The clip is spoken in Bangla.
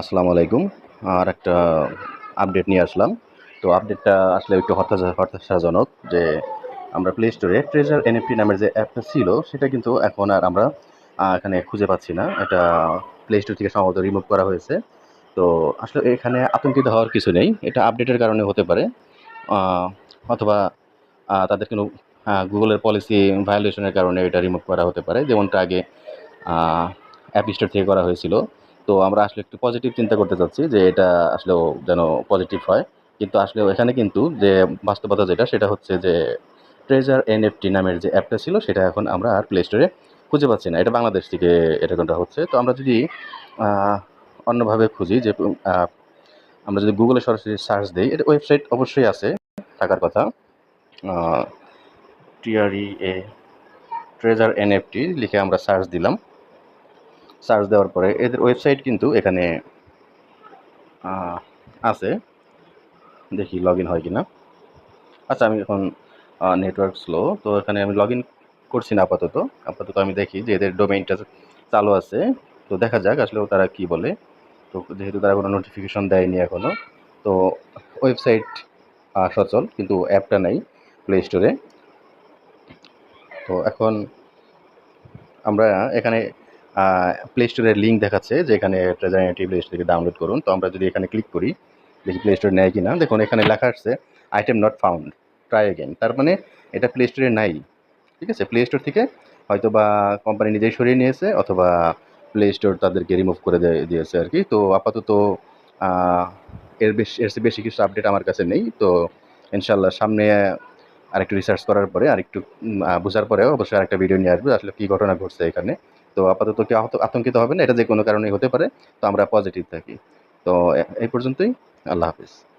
আসসালামু আলাইকুম। আর একটা আপডেট নিয়ে আসলাম। তো আপডেটটা আসলে একটু হতাশা, হতাশাজনক যে আমরা প্লে স্টোরে ট্রেজার এনএফটি নামের যে অ্যাপটা ছিল, সেটা কিন্তু এখন আর আমরা এখানে খুঁজে পাচ্ছি না। এটা প্লে স্টোর থেকে সম্ভবত রিমুভ করা হয়েছে। তো আসলে এখানে আতঙ্কিত হওয়ার কিছু নেই। এটা আপডেটের কারণে হতে পারে। অথবা তাদের কোনো গুগলের পলিসি ভায়োলেশনের কারণে এটা রিমুভ করা হতে পারে। যেমনটা আগে অ্যাপ স্টোর থেকে করা হয়েছিল। তো আমরা আসলে একটু পজিটিভ চিন্তা করতে চাচ্ছি যে এটা আসলেও যেন পজিটিভ হয়। কিন্তু আসলেও এখানে কিন্তু যে বাস্তবতা যেটা, সেটা হচ্ছে যে ট্রেজার এনএফটি নামের যে অ্যাপটা ছিল, সেটা এখন আমরা আর প্লে স্টোরে খুঁজে পাচ্ছি না। এটা বাংলাদেশ থেকে এটা কোনটা হচ্ছে? তো আমরা যদি অন্যভাবে খুঁজি যে আমরা যদি গুগলে সরাসরি সার্চ দিই, এটা ওয়েবসাইট অবশ্যই আছে থাকার কথা। টিআরই এ ট্রেজার এনএফটি লিখে আমরা সার্চ দিলাম। সার্চ দেওয়ার পরে এদের ওয়েবসাইট কিন্তু এখানে আছে। দেখি লগ ইন হয় কি না আচ্ছা আমি এখন নেটওয়ার্ক স্লো তো এখানে আমি লগ ইন করছি না আপাতত। আপাতত আমি দেখি যে এদের ডোমেইনটা চালু আছে। তো দেখা যাক আসলে তারা কি বলে। তো যেহেতু তারা কোনো নোটিফিকেশন দেয়নি এখনও তো ওয়েবসাইট সচল, কিন্তু অ্যাপটা নাই প্লে স্টোরে তো এখন আমরা এখানে প্লে স্টোরের লিঙ্ক দেখাচ্ছে যে এখানে ট্রেজারিটি প্লে স্টোর থেকে ডাউনলোড করুন। তো আমরা যদি এখানে ক্লিক করি, দেখি প্লে স্টোরে নেয় কি না দেখুন, এখানে লেখা আসছে item not found try again তার মানে এটা প্লে স্টোরে নাই। ঠিক আছে? প্লে স্টোর থেকে হয়তো বা কোম্পানি নিজেই সরিয়ে নিয়েছে, অথবা প্লে স্টোর তাদেরকে রিমুভ করে দিয়ে- দিয়েছে আর কি। তো আপাতত এর বেশি এর বেশি কিছু আপডেট আমার কাছে নেই। তো ইনশাল্লাহ সামনে আরেকটু রিসার্চ করার পরে, আরেকটু বোঝার পরেও অবশ্যই আরেকটা ভিডিও নিয়ে আসবে, আসলে কী ঘটনা ঘটছে এখানে। তো আপাতত কেউ আতঙ্কিত হবে না? এটা যে কোনো কারণেই হতে পারে। তো আমরা পজিটিভ থাকি। তো এই পর্যন্তই। আল্লাহ হাফিজ।